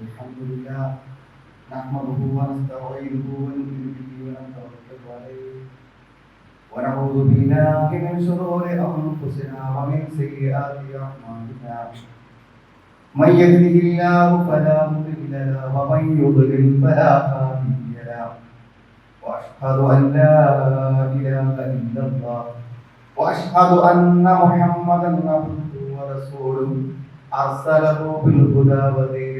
الحمد لله نحمده ونستعينه ونؤمن به ونتوكل عليه. ونعوذ بالله من شرور أنفسنا ومن سيئات أعمالنا. من يهده الله فلا مضل له ومن يضلل فلا هادي له. وأشهد أن لا إله إلا الله. وأشهد أن محمدا عبده ورسوله. أرسله بالهدى ودين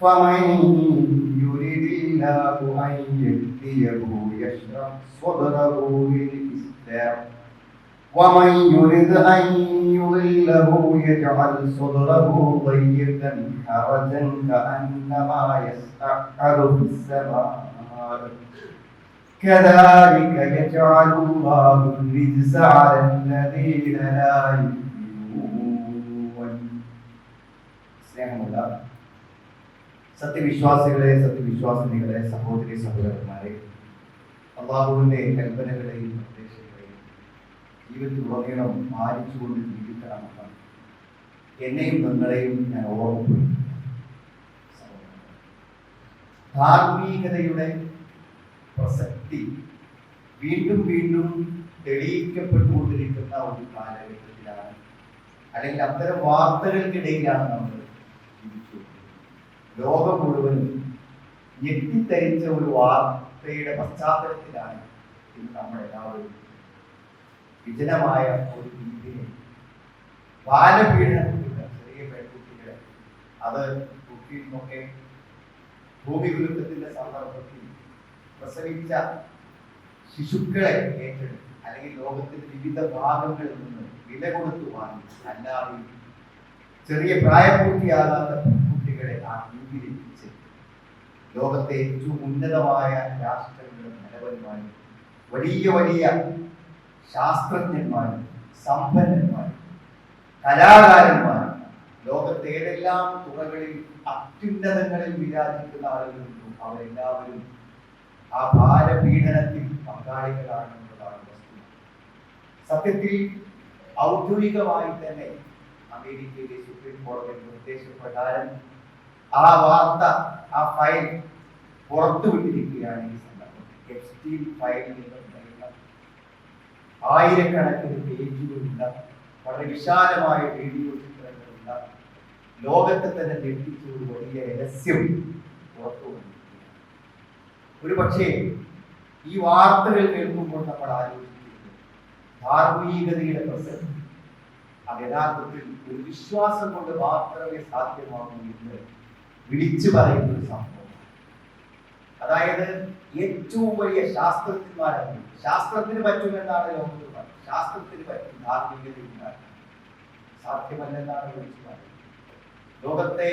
فمن يريد الله أن يهديه يشرح صدره للإسلام. ومن يريد أن يضله يجعل صدره ضيقا حرجا كأنما يسعد في السماء. كذلك يجعل الله الرجس على الذين لا يؤمنون. സത്യവിശ്വാസികളെ സത്യവിശ്വാസിനികളെ സഹോദരി സഹോദരന്മാരെ അള്ളാഹുവിന്റെ കൽപ്പനകളെയും നിർദ്ദേശങ്ങളെയും ജീവിതത്തിലുടനീളം പാലിച്ചുകൊണ്ട് ജീവിക്കണമെന്ന് എന്നെയും നിങ്ങളെയും ഞാൻ ഓർമ്മപ്പെടുന്നു ധാർമ്മികതയുടെ പ്രസക്തി വീണ്ടും വീണ്ടും തെളിയിക്കപ്പെട്ടുകൊണ്ടിരിക്കുന്ന ഒരു കാലഘട്ടത്തിലാണ്. അല്ലെങ്കിൽ അത്തരം വാർത്തകൾക്കിടയിലാണ് നമ്മൾ ലോകം മുഴുവൻ ഞെട്ടിത്തരിച്ച ഒരു വാർത്തയുടെ പശ്ചാത്തലത്തിലാണ് ഇന്ന് നമ്മൾ എല്ലാവരും വിജനമായ ഒരു ദ്വീപിനെ ബാലപീഡനത്തിലുള്ള ചെറിയ പെൺകുട്ടികളെ അത് കുട്ടിയിൽ നിന്നൊക്കെ ഗുരുത്വത്തിന്റെ സന്ദർഭത്തിൽ പ്രസവിച്ച ശിശുക്കളെ ഏറ്റെടുത്ത് അല്ലെങ്കിൽ ലോകത്തിന്റെ വിവിധ ഭാഗങ്ങളിൽ നിന്ന് വില കൊടുത്തു വാങ്ങി അല്ലാതെ ചെറിയ പ്രായപൂർത്തിയാകാത്ത കുട്ടികളെ ആ ദ്വീപിലെത്തിച്ച് ലോകത്തെ ഏറ്റവും ഉന്നതമായ രാഷ്ട്രങ്ങളുടെ നിലവന്മാരും വലിയ വലിയ ശാസ്ത്രജ്ഞന്മാരും സമ്പന്നന്മാരും കലാകാരന്മാരും ലോകത്തെ ഏതെല്ലാം തുറകളിൽ അത്യുന്നതങ്ങളിൽ വിരാജിക്കുന്ന ആളുകളുണ്ടോ അവരെല്ലാവരും ആ ഭാരപീഡനത്തിൽ പങ്കാളികളാണെന്നുള്ളതാണ് വസ്തുത. സത്യത്തിൽ ഔദ്യോഗികമായി തന്നെ അമേരിക്കയിലെ സുപ്രീം കോടതി നിർദ്ദേശപ്രകാരം ആ വാർത്ത ആ ഫയൽ പുറത്തു വിട്ടിരിക്കുകയാണ് ഈ സന്ദർഭത്തിൽ ആയിരക്കണക്കിന് പേജുകളുള്ള വളരെ വിശാലമായ വീഡിയോ ചിത്രങ്ങളുള്ള ലോകത്തെ തന്നെ ഞെട്ടിച്ച ഒരു വലിയ രഹസ്യം പുറത്തു ഒരു പക്ഷേ ഈ വാർത്തകൾ കേൾക്കുമ്പോൾ നമ്മൾ ആലോചിക്കുന്നത് ധാർമ്മികതയുടെ പ്രസക്തി. അത് യഥാർത്ഥത്തിൽ ഒരു വിശ്വാസം കൊണ്ട് മാത്രമേ സാധ്യമാകൂ എന്ന് വിളിച്ചു പറയുന്ന ഒരു സംഭവം. അതായത് ഏറ്റവും വലിയ ശാസ്ത്രജ്ഞന്മാരാണ്. ശാസ്ത്രത്തിന് പറ്റുമെന്നാണ് ലോകത്ത് പറയുന്നത്. ശാസ്ത്രത്തിന് പറ്റും ധാർമ്മികത സാധ്യമല്ലെന്നാണ് വിളിച്ചു പറയുന്നത്. ലോകത്തെ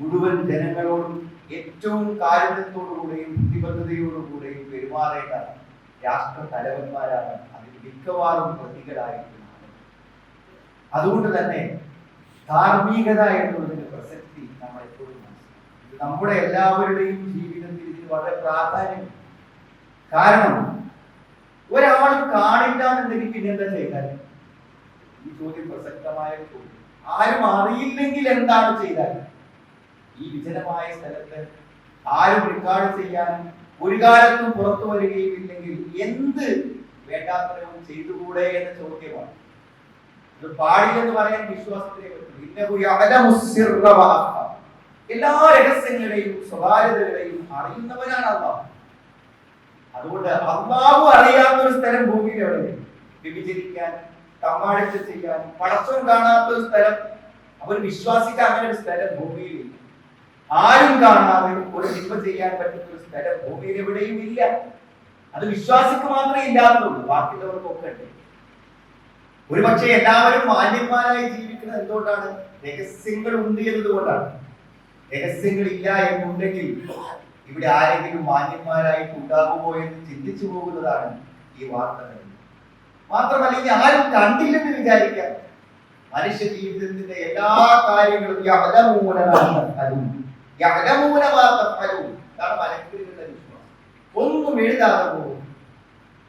മുഴുവൻ ജനങ്ങളോടും ഏറ്റവും കാരുണ്യത്തോടുകൂടെയും ബുദ്ധിബദ്ധതയോടുകൂടെയും പെരുമാറേണ്ട രാഷ്ട്ര തലവന്മാരാണ് അതിൽ മിക്കവാറും പ്രതികളായിട്ടുള്ളത്. അതുകൊണ്ട് തന്നെ ധാർമ്മികത എന്നുള്ളതിന്റെ പ്രസക്തി നമ്മൾ എപ്പോഴും മനസ്സിലാക്കണം ഇത് നമ്മുടെ എല്ലാവരുടെയും ജീവിതത്തിൽ ഇതിന് വളരെ പ്രാധാന്യം. കാരണം ഒരാൾ കാണില്ല എന്നുണ്ടെങ്കിൽ പിന്നെ എന്താ ചെയ്താൽ? ഈ ചോദ്യം പ്രസക്തമായ ചോദ്യം. ആരും അറിയില്ലെങ്കിൽ എന്താണ് ചെയ്താൽ? ഈ വിജനമായ സ്ഥലത്ത് ആരും റെക്കോർഡ് ചെയ്യാൻ ഒരു കാലത്തും പുറത്തു വരികയും ഇല്ലെങ്കിൽ എന്ത് വേണ്ടാത്തരവും ചെയ്തുകൂടെ എന്ന ചോദ്യമാണ്. ഇത് പാടില്ലെന്ന് പറയാൻ വിശ്വാസത്തിനെ പറ്റും. എല്ലാ രഹസ്യങ്ങളുടെയും സ്വകാര്യതകളെയും അറിയുന്നവനാണ് അള്ളാഹു. അതുകൊണ്ട് അള്ളാഹു അറിയാത്ത ഒരു സ്ഥലം ഭൂമിയിൽ എവിടെ? വിഭജിക്കാൻ തമാഴ്ച ചെയ്യാൻ പടച്ചം കാണാത്ത ഒരു സ്ഥലം അവർ വിശ്വാസിക്കാൻ അങ്ങനെ ഒരു സ്ഥലം ഭൂമിയിൽ ഇല്ല. ആരും കാണാതെ ഒരു ജിമ്മ ചെയ്യാൻ പറ്റുന്ന ഒരു സ്ഥലം ഭൂമിയിൽ എവിടെയും ഇല്ല. അത് വിശ്വാസിക്ക് മാത്രമേ ഇല്ലാത്തുള്ളൂ ബാക്കിയുള്ളവർക്കൊക്കെ ഉണ്ട്. ഒരുപക്ഷെ എല്ലാവരും മാന്യന്മാരായി ജീവിക്കുന്നത് എന്തുകൊണ്ടാണ്? രഹസ്യങ്ങൾ ഉണ്ട് എന്നതുകൊണ്ടാണ്. രഹസ്യങ്ങൾ ഇല്ല എന്നുണ്ടെങ്കിൽ ഇവിടെ ആരെങ്കിലും മാന്യന്മാരായിട്ട് ഉണ്ടാകുമോ എന്ന് ചിന്തിച്ചു പോകുന്നതാണ് ഈ വാർത്തകൾ മാത്രമല്ല ഇനി ആരും കണ്ടില്ലെന്ന് വിചാരിക്കാം മനുഷ്യ ജീവിതത്തിന്റെ എല്ലാ കാര്യങ്ങളും. ഇതാണ് ഒന്നും എഴുതാതെ പോകും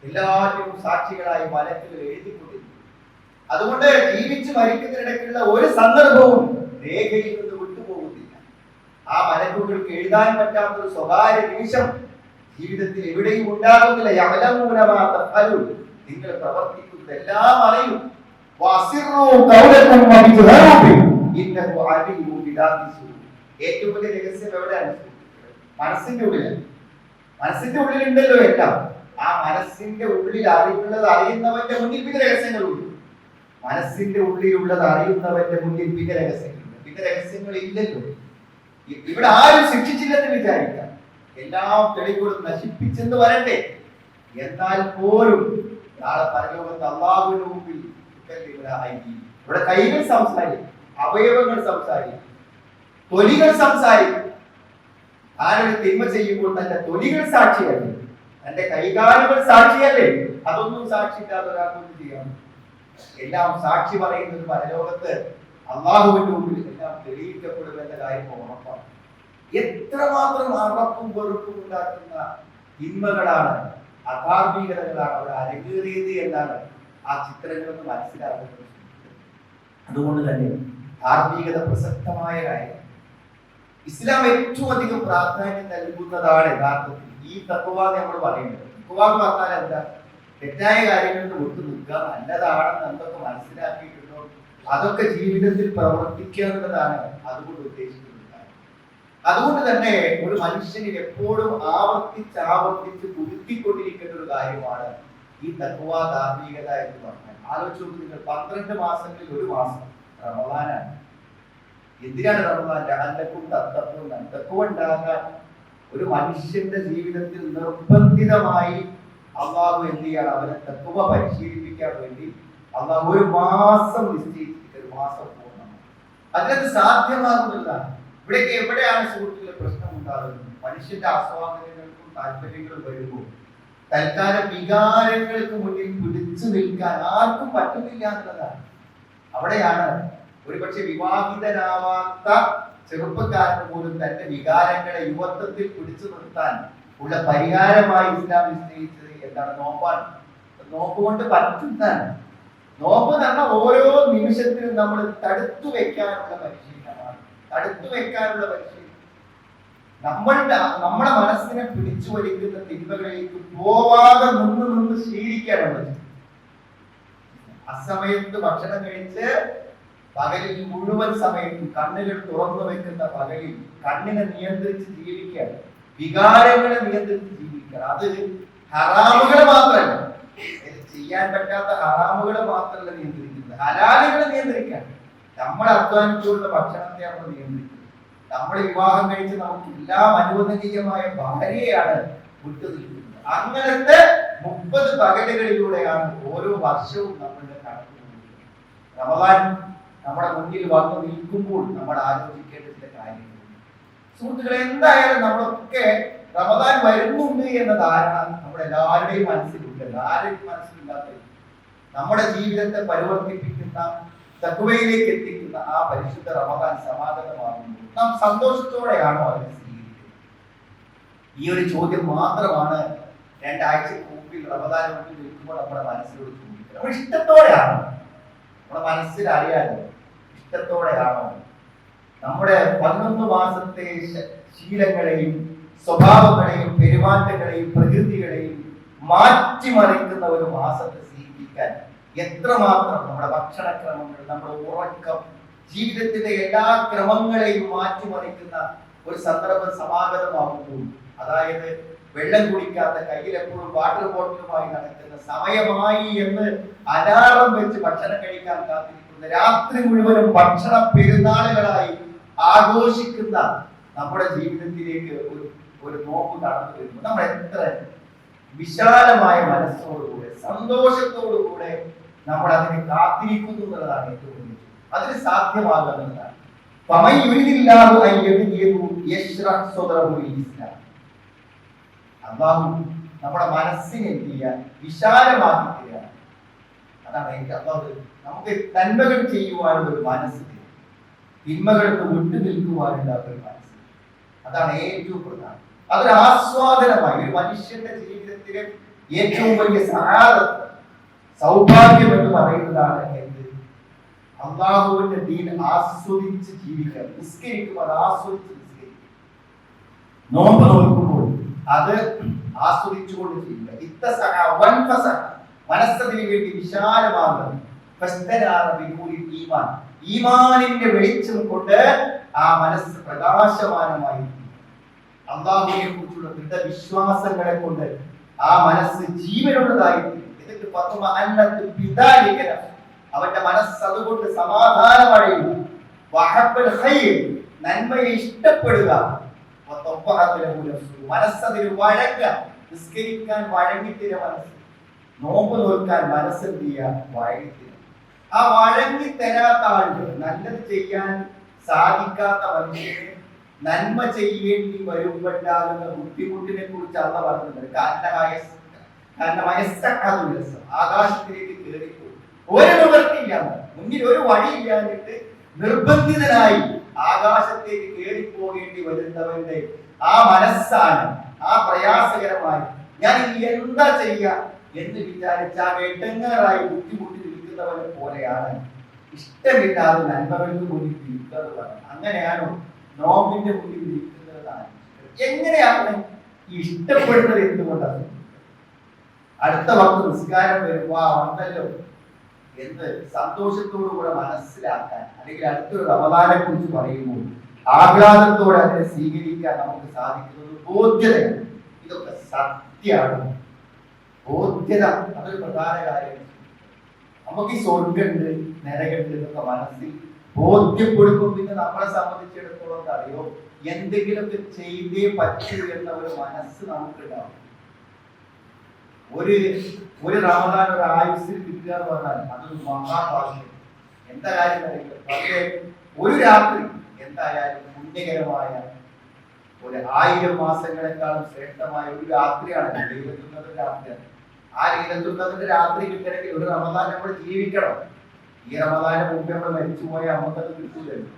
എല്ലാവരും സാക്ഷികളായി മലക്കുകൾ എഴുതിക്കൊണ്ടിരിക്കും അതുകൊണ്ട് ജീവിച്ച് മരിക്കുന്നതിനിടയ്ക്കുള്ള ഒരു സന്ദർഭവും രേഖയിൽ ആ മലക്കൂട്ടുകൾക്ക് എഴുതാൻ പറ്റാത്ത ഒരു സ്വകാര്യ നിമിഷം ജീവിതത്തിൽ എവിടെയും ഉണ്ടാകുന്നില്ല. യമലമൂലമാതഫഅലൂൻ. നിങ്ങൾ പ്രവർത്തിക്കുന്നത് എല്ലാം അറിയും. ഏറ്റവും വലിയ രഹസ്യം എവിടെയാണ്? മനസ്സിന്റെ ഉള്ളിലാണ്. മനസ്സിന്റെ ഉള്ളിലുണ്ടല്ലോ എല്ലാം. ആ മനസ്സിന്റെ ഉള്ളിൽ അറിവുള്ളത് അറിയുന്നവന്റെ മുന്നിൽ പിന്നെ രഹസ്യങ്ങളുണ്ട്. മനസ്സിന്റെ ഉള്ളിലുള്ളത് അറിയുന്നവന്റെ മുന്നിൽ പിന്നെ രഹസ്യങ്ങളുണ്ട്. പിന്നെ രഹസ്യങ്ങൾ ഇല്ലല്ലോ ഇവിടെ ആരും ശിക്ഷിച്ചില്ലെന്ന് വിചാരിക്കാം. എല്ലാം തെളിവുകളും നശിപ്പിച്ചെന്ന് വരട്ടെ. എന്നാൽ പോലും നാളെ പരലോകത്ത് അള്ളാഹുവിന് മുമ്പിൽ. ഇവിടെ കൈകൾ സംസാരിക്കും അവയവങ്ങൾ സംസാരിക്കും തൊലികൾ സംസാരിക്കും. ആരൊരു തിന്മ ചെയ്യുമ്പോൾ തന്റെ തൊലികൾ സാക്ഷിയല്ലേ? തന്റെ കൈകാലുകൾ സാക്ഷിയല്ലേ? അതൊന്നും സാക്ഷിയില്ലാത്ത ഒരാൾക്കൊന്നും ചെയ്യാം? എല്ലാം സാക്ഷി പറയുന്നത് പരലോകത്ത് അള്ളാഹുവിന്റെ മുമ്പിൽ എല്ലാം തെളിയിക്കപ്പെടുമെന്ന കാര്യം ഉറപ്പാണ്. എത്രമാത്രം അറപ്പും വെറുപ്പും ഉണ്ടാക്കുന്ന തിന്മകളാണ് അധാർമികതകളാണ് അവർ അരങ്ങേറിയത് എന്നാണ് ആ ചിത്രങ്ങളിൽ നിന്ന് മനസ്സിലാക്കുന്നത്. അതുകൊണ്ട് തന്നെ ധാർമ്മികത പ്രസക്തമായ കാര്യം. ഇസ്ലാം ഏറ്റവും അധികം പ്രാധാന്യം നൽകുന്നതാണ് യഥാർത്ഥത്തിൽ ഈ തത്വ നമ്മൾ പറയുന്നത്. തത്വ പറഞ്ഞാൽ എന്താ? തെറ്റായ കാര്യങ്ങളിൽ വിട്ടു നിൽക്കുക നല്ലതാണെന്ന് എന്തൊക്കെ മനസ്സിലാക്കിയിട്ടുണ്ടോ അതൊക്കെ ജീവിതത്തിൽ പ്രവർത്തിക്കുക എന്നുള്ളതാണ് അതുകൊണ്ട് ഉദ്ദേശിക്കുന്നത്. അതുകൊണ്ട് തന്നെ ഒരു മനുഷ്യന് എപ്പോഴും ആവർത്തിച്ച് ആവർത്തിച്ച് പുതുക്കിക്കൊണ്ടിരിക്കേണ്ട ഒരു കാര്യമാണ് ഈ തത്വ ധാർമ്മികത എന്ന് പറഞ്ഞാൽ. ആലോചിച്ചു നിങ്ങൾ പന്ത്രണ്ട് മാസങ്ങളിൽ ഒരു മാസം റമദാനാണ്. എന്തിനാണ് റമദാൻ? ലഅല്ലക്കും തത്തക്കും തത്വം ഉണ്ടാകാൻ. ഒരു മനുഷ്യന്റെ ജീവിതത്തിൽ നിർബന്ധിതമായി അള്ളാഹു എന്ത് ചെയ്യാണ്? അവരെ തത്വ പരിശീലിപ്പിക്കാൻ വേണ്ടി അള്ളാഹു ഒരു മാസം നിശ്ചയിച്ചിട്ട് ഒരു മാസം പോകണം അതിനത് സാധ്യമാകുന്നില്ല. ഇവിടേക്ക് എവിടെയാണ് സുഹൃത്തുക്കളെ പ്രശ്നം ഉണ്ടാകുന്നത്? മനുഷ്യന്റെ ആസ്വാദനങ്ങൾക്കും താല്പര്യങ്ങളും വരുമ്പോൾ തൽക്കാലം വികാരങ്ങൾക്ക് മുന്നിൽ പിടിച്ചു നിൽക്കാൻ ആർക്കും പറ്റുന്നില്ല എന്നുള്ളതാണ്. അവിടെയാണ് ഒരുപക്ഷെ വിവാഹിതനാവാത്ത ചെറുപ്പക്കാരന് പോലും തന്റെ വികാരങ്ങളെ യുവത്വത്തിൽ പിടിച്ചു നിർത്താൻ ഉള്ള പരിഹാരമായി ഇസ്ലാം നിശ്ചയിച്ചത് എന്താണ് നോമ്പാണ് നോമ്പുകൊണ്ട് പറ്റുന്നതാണ്. നോമ്പ് തന്ന ഓരോ നിമിഷത്തിലും നമ്മൾ തടുത്തു വെക്കാനുള്ള പരിശീലനമാണ്. തടുത്തു വെക്കാനുള്ള പരിശീലനം. നമ്മളുടെ നമ്മുടെ മനസ്സിനെ പിടിച്ചു വലിക്കുന്ന തിന്മകളിലേക്ക് പോവാതെ നിന്ന് നിന്ന് ശീലിക്കാനുള്ളത്. അസമയത്ത് ഭക്ഷണം കഴിച്ച് പകലിൽ മുഴുവൻ സമയത്തും കണ്ണുകൾ തുറന്നു വെക്കുന്ന പകലിൽ കണ്ണിനെ നിയന്ത്രിച്ച് ജീവിക്കാൻ വികാരങ്ങളെ നിയന്ത്രിച്ച് ജീവിക്കുക. അത് ഹറാമുകൾ മാത്രമല്ല. ചെയ്യാൻ പറ്റാത്ത ഹറാമുകളെ മാത്രമല്ല നിയന്ത്രിക്കുന്നത്. ഹലാലുകളെ നിയന്ത്രിക്കാൻ. നമ്മൾ അധ്വാനിച്ചുള്ള ഭക്ഷണത്തെ നമ്മൾ നിയന്ത്രിക്കുന്നത് നമ്മൾ വിവാഹം കഴിച്ച് നമുക്ക് എല്ലാം അനുവദനീയമായ ഭാര്യയാണ് വിട്ടുനിൽക്കുന്നത് അങ്ങനത്തെ മുപ്പത് പകലുകളിലൂടെയാണ് ഓരോ വർഷവും നമ്മളുടെ കടന്നു റമദാൻ നമ്മുടെ മുന്നിൽ വന്നു നിൽക്കുമ്പോൾ നമ്മൾ ആലോചിക്കേണ്ട ചില കാര്യങ്ങളുണ്ട് സുഹൃത്തുക്കളെ എന്തായാലും നമ്മളൊക്കെ റമദാൻ വരുന്നുണ്ട് എന്ന ധാരണ നമ്മുടെ എല്ലാവരുടെയും മനസ്സിലുണ്ട് ആരും മനസ്സിലില്ലാത്ത നമ്മുടെ ജീവിതത്തെ പരിവർത്തിപ്പിക്കുന്ന തത്വയിലേക്ക് എത്തിക്കുന്ന ആ പരിശുദ്ധ റമദാൻ സമാഗതമാകുമ്പോൾ നാം സന്തോഷത്തോടെയാണോ അതിനെ സ്വീകരിക്കുന്നത്? ഈ ഒരു ചോദ്യം മാത്രമാണ് രണ്ടാഴ്ച മുമ്പിൽ റമദാൻ മുമ്പിൽ നിൽക്കുമ്പോൾ നമ്മുടെ മനസ്സിലോട് ചോദിക്കുന്നത്. നമ്മൾ ഇഷ്ടത്തോടെയാണോ? നമ്മുടെ മനസ്സിൽ അറിയാലോ ഇഷ്ടത്തോടെയാണോ? നമ്മുടെ പതിനൊന്ന് മാസത്തെ ശീലങ്ങളെയും സ്വഭാവങ്ങളെയും പെരുമാറ്റങ്ങളെയും പ്രകൃതികളെയും മാറ്റിമറിക്കുന്ന ഒരു മാസത്തെ സ്വീകരിക്കാൻ എത്രമാത്രം നമ്മുടെ ഭക്ഷണക്രമങ്ങൾ നമ്മുടെ ഉറക്കം ജീവിതത്തിന്റെ എല്ലാ ക്രമങ്ങളെയും മാറ്റിമറിക്കുന്ന ഒരു സന്ദർഭം സമാഗതമാകുമ്പോൾ അതായത് വെള്ളം കുടിക്കാത്ത കയ്യിൽ എപ്പോഴും വാട്ടർ ബോട്ടിലുമായി നടക്കുന്ന സമയമായി എന്ന് അലാറം വെച്ച് ഭക്ഷണം കഴിക്കാൻ കാത്തിരിക്കുന്ന രാത്രി മുഴുവനും ഭക്ഷണ പെരുന്നാളുകളായി ആഘോഷിക്കുന്ന നമ്മുടെ ജീവിതത്തിലേക്ക് ഒരു ഒരു നോമ്പ് കടന്നു വരുമ്പോൾ നമ്മൾ എത്ര വിശാലമായ മനസ്സോടുകൂടെ സന്തോഷത്തോടുകൂടെ നമ്മൾ അതിനെ കാത്തിരിക്കുന്നു എന്നുള്ളതാണ് ഏറ്റവും വലിയ അതിന് സാധ്യമാകുന്നതാണ്. അള്ളാഹു നമ്മുടെ മനസ്സിനെ എന്ത് ചെയ്യാൻ വിശാലമാക്കി തരികയാണ് അതാണ് എനിക്ക് അള്ളാഹു നമുക്ക് നന്മകൾ ചെയ്യുവാനുള്ള ഒരു മനസ്സ്. തിന്മകൾക്ക് വിട്ടു നിൽക്കുവാനുള്ള ഒരു മനസ്സ് അതാണ് ഏറ്റവും പ്രധാനം. അതൊരു ആസ്വാദനമായി. ഒരു മനുഷ്യന്റെ ജീവിതത്തിലെ ഏറ്റവും വലിയ സഹാദത്ത് സൗഭാഗ്യം എന്ന് പറയുന്നതാണ് എന്ത്? അള്ളാഹുവിന്റെ ദീൻ ആസ്വദിച്ച് ജീവിക്കുക. നിസ്കരിക്കുമ്പോൾ അത് ആസ്വദിച്ച് നോമ്പ് നോക്കുമ്പോൾ അത് ആസ്വദിച്ചുകൊണ്ട് ചെയ്യുക ഇത്തസഹ വൻഫസഹ മനസ്സതിന് വേണ്ടി വിശാലമാകുന്നത് ഈമാൻ. ഈമാനിന്റെ വെളിച്ചം കൊണ്ട് ആ മനസ്സ് പ്രകാശമാനമായി അള്ളാഹുവിനെ കുറിച്ചുള്ള ദൃഢവിശ്വാസങ്ങളെ കൊണ്ട് ആ മനസ്സ് ജീവനുള്ളതായി. എന്നിട്ട് ഫത്മ അന്നത്ത് ബിദാലിക അവന്റെ മനസ്സ് അതുകൊണ്ട് സമാധാനമടയുന്നു നന്മയെ ഇഷ്ടപ്പെടുക. മനസ്സതിന് വഴങ്ങ നിസ്കരിക്കാൻ വഴങ്ങിത്തിര മനസ്സ് നോമ്പ് നോക്കാൻ മനസ്സ് എന്ത് ചെയ്യുക വഴങ്ങിത്തിര ആ വഴങ്ങി തരാത്ത ആളുകൾ നല്ലത് ചെയ്യാൻ സാധിക്കാത്ത മനുഷ്യന് നന്മ ചെയ്യേണ്ടി വരുമ്പോഴാകുന്ന ബുദ്ധിമുട്ടിനെ കുറിച്ച് അള്ള സഹദുരസം ആകാശത്തിലേക്ക് കയറിപ്പോയി. ഒരു നിവൃത്തിയില്ല. മുന്നിൽ ഒരു വഴിയില്ലാതിട്ട് നിർബന്ധിതനായി ആകാശത്തേക്ക് കയറിപ്പോകേണ്ടി വരുന്നവന്റെ ആ മനസ്സാണ് ആ പ്രയാസകരമായി ഞാൻ ഇനി എന്താ ചെയ്യുക എന്ന് വിചാരിച്ച വെട്ടങ്ങാറായി ബുദ്ധിമുട്ടി നിൽക്കുന്നവനെ പോലെയാണ്. ഇഷ്ടമില്ലാതെ നന്മകൾക്ക് മുന്നിൽ നിൽക്കുന്നതാണ് അങ്ങനെയാണോ നോമ്പിന്റെ മുന്നിൽ നിൽക്കുന്നതാണ് എങ്ങനെയാണ് ഇഷ്ടപ്പെടുന്നത് എന്തുകൊണ്ടാണ്? അടുത്ത വക്ത നിസ്കാരം വരുമ്പോ ഉണ്ടല്ലോ എന്ന് സന്തോഷത്തോടു കൂടെ മനസ്സിലാക്കാൻ അല്ലെങ്കിൽ അടുത്തൊരു റമദാനെ കുറിച്ച് പറയുമ്പോൾ ആഹ്ലാദത്തോടെ അതിനെ സ്വീകരിക്കാൻ നമുക്ക് സാധിക്കുന്നത് ബോധ്യതയാണ്. ഇതൊക്കെ സത്യമാണ്. ബോധ്യത അതൊരു പ്രധാന കാര്യമാണ് നമുക്ക് ഈ സ്വർഗുണ്ട് നരകമുണ്ട് എന്നൊക്കെ മനസ്സിൽ ബോധ്യപ്പെടുമ്പോൾ പിന്നെ നമ്മളെ സംബന്ധിച്ചിടത്തോളം അറിയോ? എന്തെങ്കിലുമൊക്കെ ചെയ്തേ പറ്റൂ എന്ന ഒരു മനസ്സ് നമുക്കുണ്ടാവും. ഒരു ഒരു റമദാൻ ഒരു ആയുസ്സിൽ കിട്ടുക എന്ന് പറഞ്ഞാൽ അതൊരു മഹാഭാഗ്യം. എന്താ കാര്യം പക്ഷേ ഒരു രാത്രി എന്തായാലും പുണ്യകരമായ ഒരു ആയിരം മാസങ്ങളെക്കാളും ശ്രേഷ്ഠമായ ഒരു രാത്രിയാണ് ലൈലത്തുൽ രാത്രിയാണ് ആ ലീലത്തുന്നതിന്റെ രാത്രി കിട്ടണമെങ്കിൽ ഒരു റമദാൻ നമ്മൾ ജീവിക്കണം. ഈ റമദാന മുമ്പ് നമ്മൾ മരിച്ചുപോയ അമ്മക്കത് കിട്ടൂലല്ലോ.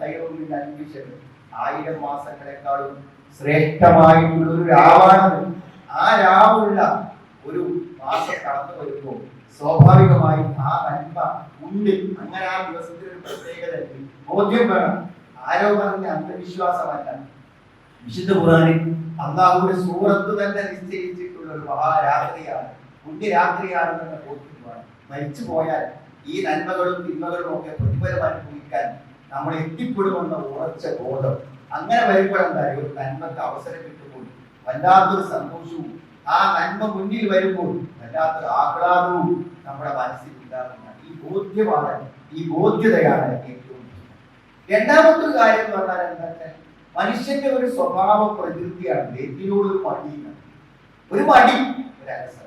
ഖൈറുൻ മിൻ അൽഫി ശഹർ ആയിരം മാസങ്ങളെക്കാളും ശ്രേഷ്ഠമായിട്ടുള്ള ഒരു രാവാണത്. ആ രാവുള്ള ഒരു മാസം കടന്നു വരുമ്പോൾ സ്വാഭാവികമായും ആ നന്മ ഉണ്ട് അങ്ങനെ ആ ദിവസത്തിൽ ഒരു പ്രത്യേകത. ബോധ്യം വേണം. ആരോ പറഞ്ഞ അന്ധവിശ്വാസമല്ല. വിശുദ്ധ ഖുർആനിൽ അള്ളാഹുവിന്റെ സൂറത്ത് തന്നെ നിശ്ചയിച്ചിട്ടുള്ള ഒരു മഹാരാത്രിയാണ്. പുണ്യരാത്രിയാണെന്ന് ബോധ്യമാണ് മരിച്ചു പോയാൽ ഈ നന്മകളും തിന്മകളും ഒക്കെ പ്രതിഫലം അനുഭവിക്കാൻ നമ്മൾ എത്തിപ്പെടുമെന്ന ഉറച്ച ബോധം. അങ്ങനെ വരുമ്പോഴെന്തായാലും ഒരു നന്മക്ക് അവസരം കിട്ടുമ്പോൾ വല്ലാത്തൊരു സന്തോഷവും ആ നന്മ മുന്നിൽ വരുമ്പോൾ വല്ലാത്തൊരു ആഹ്ലാദവും നമ്മുടെ മനസ്സിൽ ഉണ്ടാകുന്ന ഈ ബോധ്യമാണ് ഈ ബോധ്യതയാണ് ഏറ്റവും രണ്ടാമത്തെ ഒരു കാര്യം എന്ന് പറഞ്ഞാൽ എന്താ മനുഷ്യന്റെ ഒരു സ്വഭാവ പ്രകൃതിയാണ് എന്തിനോട് ഒരു ഒരു മടി ഒരു അലസത.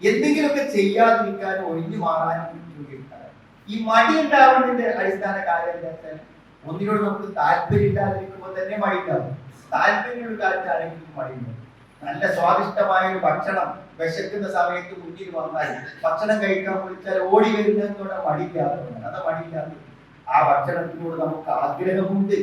എന്തെങ്കിലുമൊക്കെ ചെയ്യാതിരിക്കാനും ഒഴിഞ്ഞു മാറാനും ഈ മടി ഉണ്ടാവുന്നതിന്റെ അടിസ്ഥാന കാര്യം എന്താ ഒന്നിനോട് നമുക്ക് താല്പര്യം ഇല്ലാതിരിക്കുമ്പോൾ തന്നെ മടി ഉണ്ടാവും താല്പര്യമുള്ള കാര്യത്തിലാണെങ്കിൽ മടി ഉണ്ടാവും നല്ല സ്വാദിഷ്ടമായ ഒരു ഭക്ഷണം വിശക്കുന്ന സമയത്ത് മുന്നിൽ വന്നാൽ ഭക്ഷണം കഴിക്കാൻ വിളിച്ചാൽ ഓടി വരുന്നതിനോട് മടിയില്ലാത്തതുകൊണ്ട് അത് മടിയില്ലാത്തത്. ആ ഭക്ഷണത്തിനോട് നമുക്ക് ആഗ്രഹമുണ്ട്.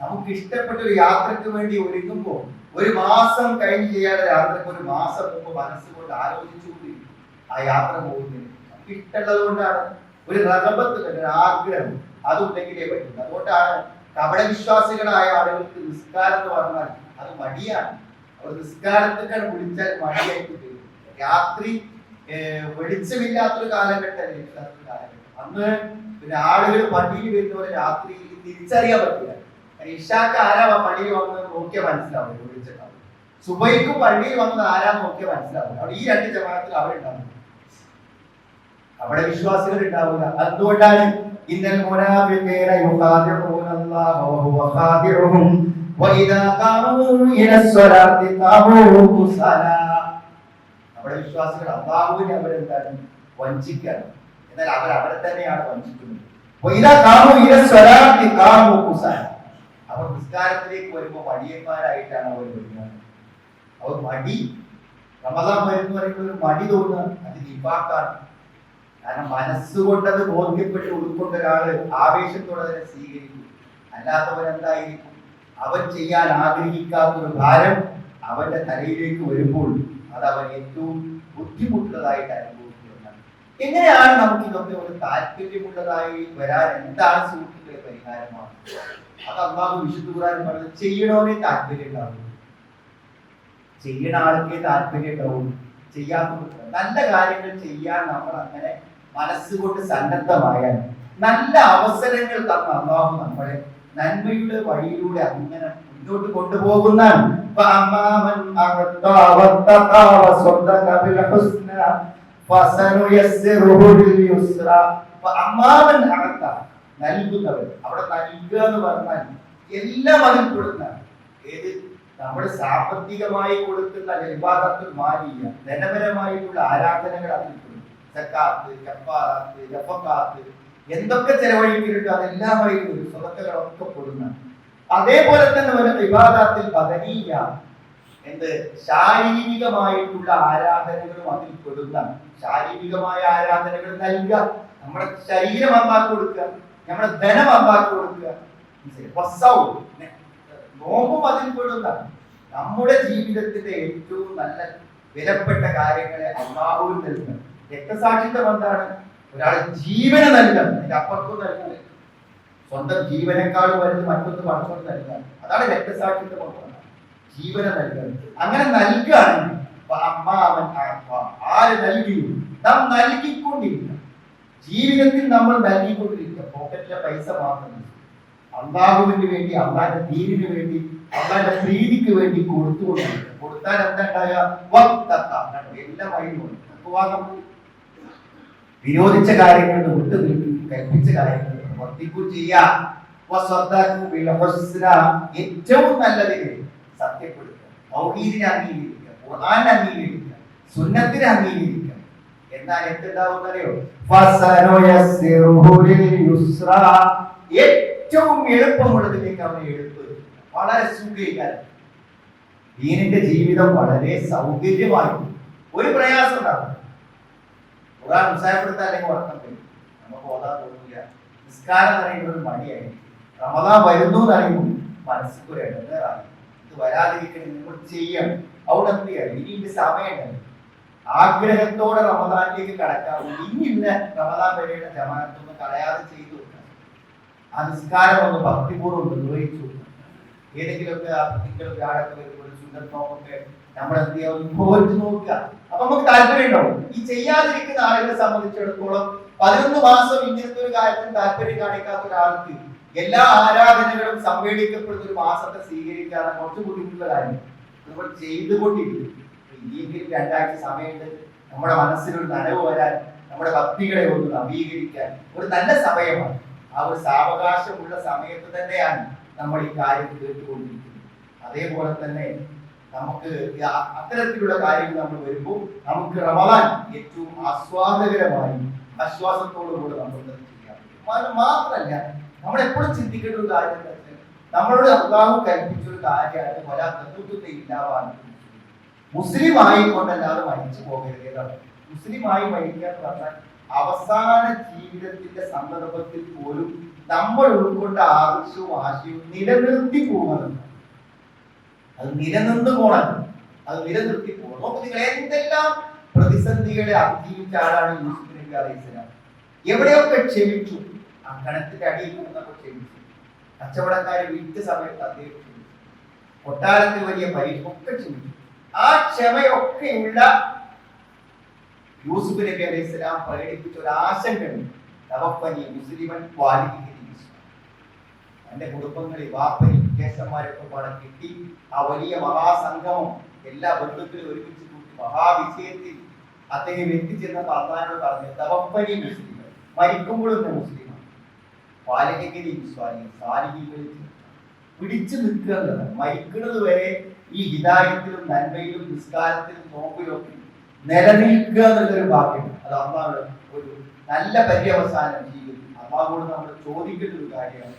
നമുക്ക് ഇഷ്ടപ്പെട്ട ഒരു യാത്രയ്ക്ക് വേണ്ടി ഒരുങ്ങുമ്പോൾ ഒരു മാസം കഴിഞ്ഞ് ചെയ്യാതെ യാത്രയ്ക്ക് ഒരു മാസം മുമ്പ് മനസ്സുകൊണ്ട് ആലോചിച്ചുകൊണ്ടിരിക്കും. ആ യാത്ര പോകുന്നത് ഇഷ്ടമുള്ളത് കൊണ്ടാണ് ഒരു റഗബത്ത് ഒരു ആഗ്രഹം. അതുണ്ടെങ്കിലേ പറ്റും. അതുകൊണ്ടാണ് കപടവിശ്വാസികളായ ആളുകൾക്ക് നിസ്കാരം എന്ന് പറഞ്ഞാൽ അത് മടിയാണ്. അവർ നിസ്കാരത്തിനാണ് വിളിച്ചാൽ മടിയായിട്ട് തീരുന്നത് രാത്രി വെളിച്ചമില്ലാത്തൊരു കാലഘട്ടമല്ലേ കാലഘട്ടം. അന്ന് പിന്നെ ആളുകൾ പള്ളിയിൽ വരുന്നവരെ രാത്രി തിരിച്ചറിയാൻ പറ്റില്ല. ഇഷാക്ക് ആരാ പള്ളിയിൽ വന്ന് നോക്കിയാൽ മനസ്സിലാവും വിളിച്ചിട്ടുണ്ടാവും സുബൈക്കും പള്ളിയിൽ വന്ന് ആരാ നോക്കിയാൽ മനസ്സിലാവും അവിടെ ഈ രണ്ട് ജമാനത്തിൽ അവരുണ്ടാവും അവിടെ വിശ്വാസികൾ ഉണ്ടാവില്ല അതുകൊണ്ടാണ് ഇന്നൽ മുനാഫിഖീന യുഖാദിഊന അല്ലാഹ വഹുവ വഇദാ ഖാമൂ ഇലസ്സലാത്തി ഖാമൂ സലാ. അവിടെ വിശ്വാസികൾ അള്ളാഹുവിനെ അവരെന്താണ് വഞ്ചിക്കാൻ എന്നാൽ അവർ അവരെ തന്നെയാണ് വഞ്ചിക്കുന്നത്. വഇദാ ഖാമൂ ഇലസ്സലാത്തി ഖാമൂ സലാ. അവർ നിസ്കാരത്തിലേക്ക് വരുമ്പോൾ മടിയന്മാരായിട്ടാണ് അവർ വരുന്നത്. അവർ മടി. റമദാൻ വരുന്ന പറയുമ്പോൾ ഒരു മടി തോന്നുക. അത് നിഫാക്കാണ് കാരണം മനസ്സുകൊണ്ട് അത് ബോധ്യപ്പെട്ട് ഉൾക്കൊണ്ട് ഒരാൾ ആവേശത്തോടെ അതിനെ സ്വീകരിക്കും. അല്ലാത്തവൻ എന്തായിരിക്കും? അവൻ ചെയ്യാൻ ആഗ്രഹിക്കാത്ത ഒരു ഭാരം അവന്റെ തലയിലേക്ക് വരുമ്പോൾ അത് അവൻ ഏറ്റവും ബുദ്ധിമുട്ടുള്ളതായിട്ട് അനുഭവിക്കുന്നതാണ് എങ്ങനെയാണ് നമുക്ക് ഇതൊക്കെ ഒരു താല്പര്യമുള്ളതായി വരാൻ എന്താണ് സുഹൃത്തുക്കളെ പരിഹാരമാണ് അത് അള്ളാഹു വിശുദ്ധ ഖുർആൻ പറഞ്ഞത് ചെയ്യണോനെ താല്പര്യം ഉണ്ടാവും ചെയ്യണ ആൾക്കേ താല്പര്യം ഉണ്ടാവും ചെയ്യാത്ത നല്ല കാര്യങ്ങൾ ചെയ്യാൻ നമ്മൾ അങ്ങനെ മനസ്സുകൊണ്ട് സന്നദ്ധമായാൽ നല്ല അവസരങ്ങൾ തന്ന അള്ളാഹു നമ്മളെ. നന്മയുടെ വഴിയിലൂടെ അങ്ങനെ മുന്നോട്ട് കൊണ്ടുപോകുന്ന നൽകുന്നവൻ അവിടെ നൽകുക എന്ന് പറഞ്ഞാൽ എല്ലാം അതിൽ കൊടുക്കുന്ന ഏത്? നമ്മൾ സാമ്പത്തികമായി കൊടുക്കുന്ന നിർവാഹത്തിൽ മാലിയ ധനപരമായിട്ടുള്ള ആരാധനകൾ അതിൽ സക്കാത്ത് കപ്പാറാത്ത് ജഫക്കാത്ത് എന്തൊക്കെ ചെലവഴിക്കുന്നുണ്ടോ അതെല്ലാമായി ഒരു സ്വതക്കകളൊക്കെ പൊടുന്ന അതേപോലെ തന്നെ ഒരു വിവാദത്തിൽ പതനീയ എന്ത് ശാരീരികമായിട്ടുള്ള ആരാധനകളും അതിൽ പെടുന്ന ശാരീരികമായ ആരാധനകൾ നൽകുക നമ്മുടെ ശരീരം അമ്മാക്കി കൊടുക്കുക നമ്മുടെ ധനം അമ്മാക്കി കൊടുക്കുക. നോമ്പും അതിൽ പെടുന്ന നമ്മുടെ ജീവിതത്തിന്റെ ഏറ്റവും നല്ല വിലപ്പെട്ട കാര്യങ്ങളെ അള്ളാഹുവിൽ നൽകുക രക്തസാക്ഷിത്വം എന്താണ് ഒരാൾ ജീവനെ നൽകണം അതിന്റെ അപ്പുറത്തും നൽകുന്നത്. സ്വന്തം ജീവനേക്കാൾ വലുത് മറ്റൊന്ന് പണത്തോട് നൽകാൻ അതാണ് രക്തസാക്ഷിത്വം എന്ന്. ജീവനെ നൽകുന്നത്. അങ്ങനെ നൽകുകയാണെങ്കിൽ അപ്പൊ അമ്മ അവൻ അപ്പ ആര് നൽകിയു? നാം നൽകിക്കൊണ്ടിരിക്കുക ജീവിതത്തിൽ നമ്മൾ നൽകിക്കൊണ്ടിരിക്കുക പോക്കറ്റിലെ പൈസ മാത്രം അള്ളാഹുവിന് വേണ്ടി അള്ളാന്റെ ദീനിന് വേണ്ടി അള്ളാന്റെ പ്രീതിക്ക് വേണ്ടി കൊടുത്തുകൊണ്ടിരിക്കുക കൊടുത്താൽ എന്താ ഉണ്ടായ എല്ലാം വഴിയുണ്ട് വിരോധിച്ച കാര്യങ്ങളിൽ വിട്ടു നിൽക്കും കൽപ്പിച്ച കാര്യങ്ങൾ വർദ്ധിക്കും ചെയ്യാം വസ്വദ്ദാക്കു ബിൽ ഹുസ്ന. ഏറ്റവും നല്ലതിനെ സത്യപ്പെടുത്തുക. അംഗീകരിക്കുക അംഗീകരിക്കുക സുന്നത്തിനെ അംഗീകരിക്കുക. വളരെ ജീവിതം വളരെ സൗകര്യമായി ഒരു പ്രയാസം ഉണ്ടാകും ഖുർആൻ ഉത്സാഹപ്പെടുത്താൻ അല്ലെങ്കിൽ ഉറക്കം വരും നമുക്ക് ഓതാൻ തോന്നില്ല നിസ്കാരം പറയുന്നത് ഒരു മടിയായി റമദാൻ വരുന്നു എന്നറിയുമ്പോൾ മനസ്സിൽ ഒരു ഇടങ്ങേറായി ഇത് വരാതിരിക്കണം നിങ്ങൾ ചെയ്യണം. അവിടെ എന്ത് ഇനി ഇതിന്റെ സമയമുണ്ട് ആഗ്രഹത്തോടെ റമദാനിലേക്ക് കടക്കാവൂ ഇനി ഇന്ന് റമദാൻ വരെയുള്ള ജമാനത്തൊന്നും കളയാതെ ചെയ്തു. ആ നിസ്കാരം ഒന്ന് ഭക്തിപൂർവം നിർവഹിച്ചു. ഏതെങ്കിലുമൊക്കെ ആ തിങ്കളും വ്യാഴൊക്കെ വരുമ്പോൾ സുന്ദർ നോക്കൊക്കെ നമ്മൾ എന്ത് ചെയ്യാം? ഒന്ന് പോയിട്ട് നോക്കുക. അപ്പൊ നമുക്ക് താല്പര്യം ഉണ്ടാവും. ഈ ചെയ്യാതിരിക്കുന്ന ആളുകളെ സംബന്ധിച്ചിടത്തോളം പതിനൊന്ന് മാസം ഇങ്ങനത്തെ ഒരു കാര്യത്തിൽ താല്പര്യം കാണിക്കാത്ത ഒരാൾക്ക് എല്ലാ ആരാധനകളും സംവേദിക്കപ്പെടുന്ന ഒരു മാസത്തെ സ്വീകരിക്കാതെ കുറച്ച് ബുദ്ധിമുട്ടുള്ള കാര്യം. നമ്മൾ ചെയ്തുകൊണ്ടിരിക്കും. ഇനിയെങ്കിലും രണ്ടാഴ്ച സമയമുണ്ട്. നമ്മുടെ മനസ്സിലൊരു നനവ് വരാൻ നമ്മുടെ ഭക്തികളെ ഒന്ന് നവീകരിക്കാൻ ഒരു നല്ല സമയമാണ്. ആ ഒരു സാവകാശമുള്ള സമയത്ത് തന്നെയാണ് നമ്മൾ ഈ കാര്യം കേട്ടുകൊണ്ടിരിക്കുന്നു. അതേപോലെ തന്നെ നമുക്ക് അത്തരത്തിലുള്ള കാര്യങ്ങൾ നമ്മൾ വരുമ്പോൾ നമുക്ക് റമദാൻ ഏറ്റവും ആസ്വാദകരമായി ആശ്വാസത്തോടുകൂടെ നമ്മൾ. അത് മാത്രമല്ല നമ്മൾ എപ്പോഴും ചിന്തിക്കേണ്ട ഒരു കാര്യം നമ്മളോട് അള്ളാഹു കൽപ്പിച്ച ഒരു കാര്യമാണ് പല തത്വത്തെ ഇല്ലാതാണ് മുസ്ലിം ആയിക്കൊണ്ടല്ലാതെ മരിച്ചു പോകരുത് മുസ്ലിമായി മുസ്ലിം ആയി എന്ന് പറഞ്ഞാൽ അവസാന ജീവിതത്തിന്റെ സന്ദർഭത്തിൽ പോലും നമ്മൾ ഉൾക്കൊണ്ട ആവശ്യവും ആശയവും നിലനിർത്തി പോകുന്നത് അത് നിലനിന്ന് പോകണം. അത് നിലനിർത്തി പോകണം. നിങ്ങൾ എന്തെല്ലാം പ്രതിസന്ധികളെ അതിജീവിച്ച ആളാണ് യൂസുഫ് എവിടെയൊക്കെ ക്ഷമിച്ചു? ആ അടിയിൽ നിന്നൊക്കെ ക്ഷമിച്ചു. കച്ചവടക്കാരെ വിറ്റ സമയത്ത് അദ്ദേഹം ക്ഷമിച്ചു. കൊട്ടാരത്തിൽ വലിയ പരീക്ഷ ഒക്കെ ക്ഷമിച്ചു. ആ ക്ഷമയൊക്കെയുള്ള യൂസുഫ് നബി അലൈഹി സ്വലാം പ്രകടിപ്പിച്ച ഒരു ആശങ്കയുണ്ട് തവപ്പനി മുസ്ലിമൻ ഇസ്ലാം. തന്റെ കുടുംബങ്ങളിൽ വാപ്പനി കേസന്മാരൊക്കെ പാടെ കിട്ടി. ആ വലിയ മഹാസംഗമം എല്ലാ ബന്ധുക്കളും ഒരുമിച്ച് കൂട്ടി മഹാവിജയത്തിൽ അദ്ദേഹം എത്തിച്ചെന്ന അള്ളാഹിനോട് പറഞ്ഞു തവപ്പനി മുസ്ലിമൻ മരിക്കുമ്പോഴും സാലിഹികളിൽ പിടിച്ചു നിൽക്കുക മരിക്കുന്നത് വരെ ഈ ഹിതായത്തിലും നന്മയിലും നിസ്കാരത്തിലും നോമ്പിലും നിലനിൽക്കുക എന്നുള്ളൊരു ഭാഗ്യം അത് അള്ളാഹ് ഒരു നല്ല പര്യവസാനം ജീവിതത്തിൽ അള്ളാഹോട് നമ്മൾ ചോദിക്കേണ്ട ഒരു കാര്യമാണ്.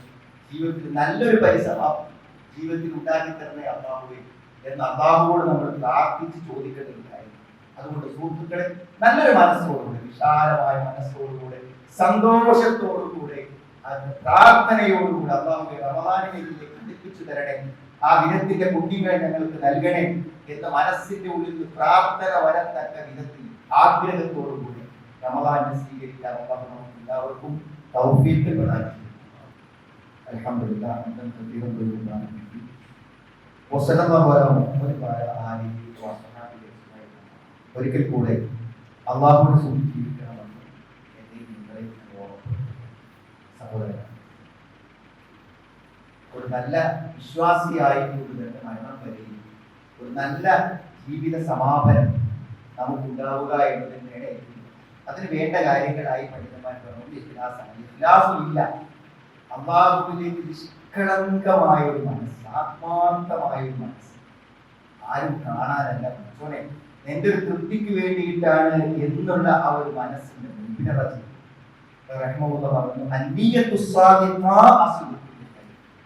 ജീവിതത്തിൽ നല്ലൊരു പരിസമാപ്തി ജീവിതത്തിൽ ഉണ്ടാക്കി തരണേ അള്ളാഹുവെ എന്ന് അള്ളാഹുവോട് നമ്മൾ പ്രാർത്ഥിച്ച് ചോദിക്കേണ്ട ഒരു കാര്യം. അതുകൊണ്ട് സുഹൃത്തുക്കളെ നല്ലൊരു മനസ്സോടുകൂടെ വിശാലമായ മനസ്സോടുകൂടെ സന്തോഷത്തോടുകൂടെ പ്രാർത്ഥനയോടുകൂടെ അള്ളാഹുവെ റമദാനിലേക്ക് എത്തിച്ചു തരണേ. ആ ദിനത്തിന്റെ പുണ്യങ്ങൾ ഞങ്ങൾക്ക് നൽകണേ എന്ന് മനസ്സിന്റെ ഉള്ളിൽ പ്രാർത്ഥന വരത്തക്ക വിധത്തിൽ ആഗ്രഹത്തോടുകൂടി റമദാനെ സ്വീകരിക്കാൻ അള്ളാഹു എല്ലാവർക്കും തൗഫീഖ്. ഒരിക്കൽ കൂടെ അള്ളാഹുവിനെ സൂചിപ്പിക്കണമെന്ന് എന്നെ നിങ്ങളെയും സഹോദരൻ ഒരു നല്ല വിശ്വാസിയായി കൂടുതൽ മരണം വരികയും ഒരു നല്ല ജീവിത സമാപനം നമുക്കുണ്ടാവുക തന്നെയാണ് അതിന് വേണ്ട കാര്യങ്ങളായി പണ്ഡിതന്മാർ പറഞ്ഞു ഇഖ്ലാസാണ് ഇഖ്ലാസും ഇല്ല അള്ളാഹുവിലേക്ക് നിഷ്കളങ്കമായ ഒരു മനസ്സ് ആത്മാർത്ഥമായ ഒരു മനസ്സ്. ആരും കാണാനല്ല മനസ്സോനെ എന്റെ ഒരു തൃപ്തിക്ക് വേണ്ടിയിട്ടാണ് എന്നുള്ള ആ ഒരു മനസ്സിന്റെ മുൻപിനെ റഹ്മുള്ള പറഞ്ഞു അന്യത്തു അസ്ലുൽ ഖൈർ.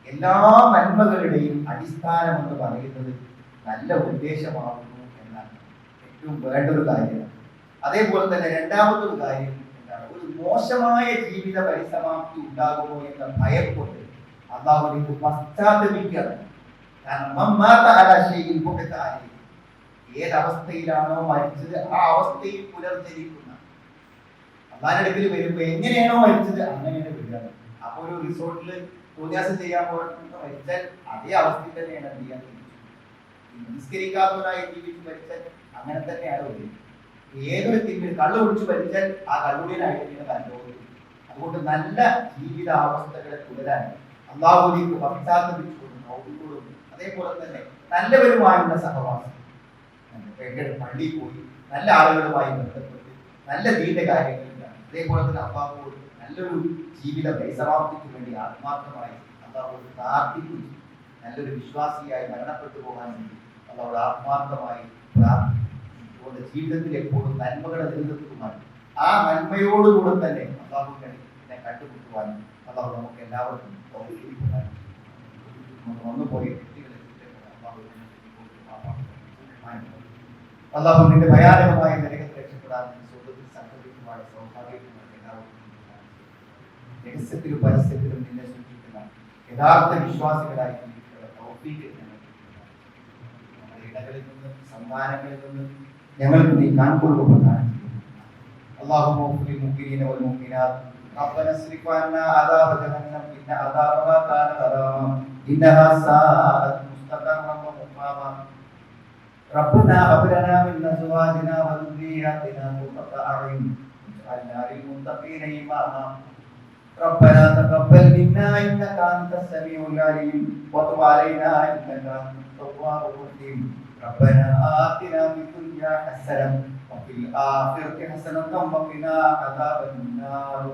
എല്ലാ നന്മകളുടെയും അടിസ്ഥാനം എന്ന് പറയുന്നത് നല്ല ഉദ്ദേശമാകുന്നു എന്നാണ്. ഏറ്റവും വേണ്ടൊരു കാര്യം. അതേപോലെ തന്നെ രണ്ടാമതൊരു കാര്യം എന്താണ്? ഒരു മോശമായ ജീവിത പരിസമാപ്തി ഉണ്ടാകുമോ എന്ന ഭയപ്പെട്ട് അള്ളാഹുലേക്ക് പശ്ചാത്തപിക്കണം. കാരണം. ഏതവസ്ഥയിലാണോ മരിച്ചത് ആ അവസ്ഥയിൽ പുനർജനിക്കുന്ന. അള്ളാഹിനടുക്കൽ വരുമ്പോ എങ്ങനെയാണോ മരിച്ചത് അങ്ങനെയാണ് വരിക. അപ്പൊ ഒരു റിസോർട്ടിൽ തോന്നിയാസം ചെയ്യാൻ പോയിട്ട് മരിച്ചാൽ അതേ അവസ്ഥയിൽ തന്നെയാണ് എന്ത് ചെയ്യാൻ നിസ്കരിക്കാത്തവനായി ജീവിച്ച് മരിച്ചാൽ അങ്ങനെ തന്നെയാണ് ഒരു ഏതൊരു തിന്മ കള്ളു കുടിച്ച് മരിച്ചാൽ ആ കള്ളുടിയിലായിട്ട് തന്നെയാണ് അനുഭവം അതുകൊണ്ട് നല്ല ജീവിതാവസ്ഥകളെ തുടരാൻ അള്ളാഹുലേക്ക് പശ്ചാത്തപിച്ചുകൊണ്ട് നോക്കിക്കൊള്ളും അതേപോലെ തന്നെ നല്ലവരുമായുള്ള സഹവാസം. എങ്ങനെ പള്ളിയിൽ പോയി നല്ല ആളുകളുമായി ബന്ധപ്പെട്ട് നല്ല ദീന്റെ കാര്യങ്ങളിലാണ് അതേപോലെ തന്നെ അള്ളാഹുവോട് നല്ലൊരു ജീവിത പരിസമാപ്തിക്ക് വേണ്ടി ആത്മാർത്ഥമായി അള്ളാഹോട് പ്രാർത്ഥിക്കുന്നു. നല്ലൊരു വിശ്വാസിയായി മരണപ്പെട്ടു പോകാൻ വേണ്ടി അള്ളാഹോട് ആത്മാർത്ഥമായി പ്രാർത്ഥിക്കും ജീവിതത്തിൽ എപ്പോഴും നന്മകളെ നിലനിർത്തുവാൻ ആ നന്മയോടുകൂടെ തന്നെ അള്ളാഹു എന്നെ കണ്ടുപിടിക്കുവാനും അള്ളാഹു നമുക്ക് എല്ലാവർക്കും വന്നുപോയ വ്യക്തികളെ. അള്ളാഹു നിന്റെ ഭയാനകമായ രഹസ്യത്തിലും പരസ്യത്തിലും നിന്നെ സൂക്ഷിക്കുന്ന യഥാർത്ഥ വിശ്വാസികളായി ജീവിക്കുന്ന തൗഫീഖ് ഞങ്ങൾക്ക് പ്രദാനം ചെയ്യും. നമ്മുടെ ഇടകളിൽ നിന്ന് സന്താനങ്ങളിൽ നിന്ന് ഞങ്ങൾക്ക് നീ കാൺകൊള്ളു പ്രദാനം ചെയ്യും اللهم اغفر للمؤمنين والمؤمنات ربنا اصرف عنا عذاب جهنم ان عذابها كان غراما انها ساءت مستقرا ومقاما ربنا هب لنا من ازواجنا وذرياتنا قرة اعين واجعلنا للمتقين اماما ربنا تقبل منا انك انت السميع العليم وتب علينا انك انت التواب الرحيم ربنا آتنا في الدنيا حسنة وفي الآخرة حسنة وقنا عذاب النار